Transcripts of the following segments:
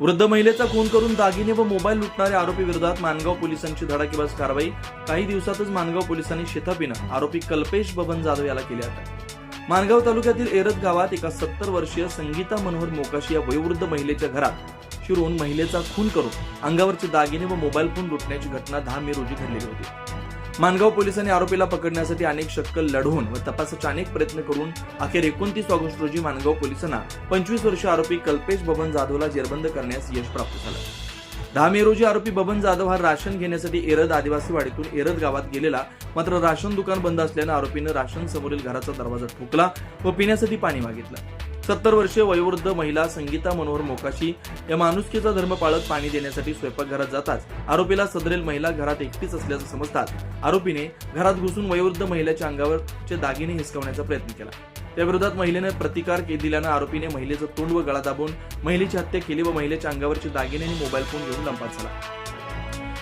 वृद्ध महिलेचा खून करून दागिने व मोबाईल लुटणाऱ्या आरोपी विरोधात मानगाव पोलिसांची धडाकेबाज कारवाई. काही दिवसातच मानगाव पोलिसांनी शेतापीनं आरोपी कल्पेश बबन जाधव याला केली अटक. मानगाव तालुक्यातील एरत गावात एका सत्तर वर्षीय संगीता मनोहर मोकाशी या वयोवृद्ध महिलेच्या घरात शिरून महिलेचा खून करून अंगावरचे दागिने व मोबाईल फोन लुटण्याची घटना दहा मे रोजी घडलेली होती. मानगाव पोलिसांनी आरोपीला पकडण्यासाठी अनेक शक्कल लढवून व तपासाचे अनेक प्रयत्न करून अखेर एकोणतीस ऑगस्ट रोजी मानगाव पोलिसांना पंचवीस वर्ष आरोपी कल्पेश बबन जाधवला जेरबंद करण्यास यश प्राप्त झालं. दहा मे रोजी आरोपी बबन जाधव हा राशन घेण्यासाठी एरद आदिवासी वाडीतून एरद गावात गेलेला मात्र राशन दुकान बंद असल्यानं आरोपीनं राशन समोरील घराचा दरवाजा ठोकला व पिण्यासाठी पाणी मागितलं. सत्तर वर्षीय वयोवृद्ध महिला संगीता मनोहर मोकाशी या माणुसकीचा धर्म पाळत पाणी देण्यासाठी स्वयंपाकघरात जाताच आरोपीला सदरेल महिला घरात एकटीच असल्याचं समजतात. आरोपीने घरात घुसून वयोवृद्ध महिलेच्या अंगावरचे दागिने हिसकवण्याचा प्रयत्न केला. त्या विरोधात महिलेने प्रतिकार के- दिल्यानं आरोपीने महिलेचं तोंड व गळा दाबून महिलेची हत्या केली व महिलेच्या अंगावरचे दागिने आणि मोबाईल फोन घेऊन लंपात झाला.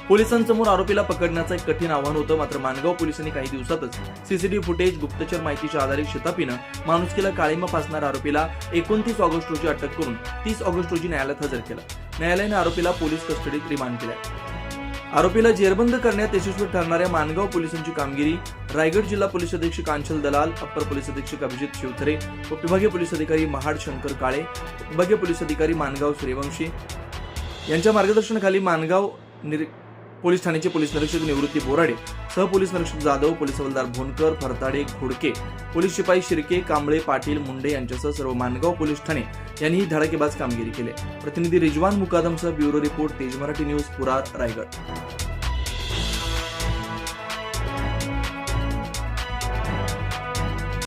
पोलिसांसमोर आरोपीला पकडण्याचं एक कठीण आव्हान होतं. मात्र मानगाव पोलिसांनी काही दिवसातच सीसीटीव्ही फुटेज गुप्तचर माहितीच्या आधारे शेतापीनं माणुसकीला काळीमा फासणाऱ्या आरोपीला एकोणतीस ऑगस्ट रोजी अटक करून तीस ऑगस्ट रोजी न्यायालयात हजर केलं. न्यायालयाने आरोपीला पोलीस कस्टडीत रिमांड केलं आरोपीला जेरबंद करण्यात यशस्वी ठरणाऱ्या मानगाव पोलिसांची कामगिरी रायगड जिल्हा पोलीस अधीक्षक आंचल दलाल अप्पर पोलीस अधीक्षक अभिजित शिवथरे उपविभागीय पोलीस अधिकारी महाड शंकर काळे विभागीय पोलीस अधिकारी मानगाव सूर्यवंशी. यांच्या मार्गदर्शनाखाली मानगाव निरी- पोलीस ठाण्याचे पोलीस निरीक्षक निवृत्ती बोराडे सहपोलीस निरीक्षक जाधव पोलीस हवालदार भोनकर फरताडे घोडके पोलीस शिपाई शिर्के कांबळे पाटील मुंडे यांच्यासह सर्व मानगाव पोलीस ठाणे यांनी ही धडाकेबाज कामगिरी केली. प्रतिनिधी रिजवान मुकादमसह ब्युरो रिपोर्ट तेज मराठी न्यूज पुरात रायगड.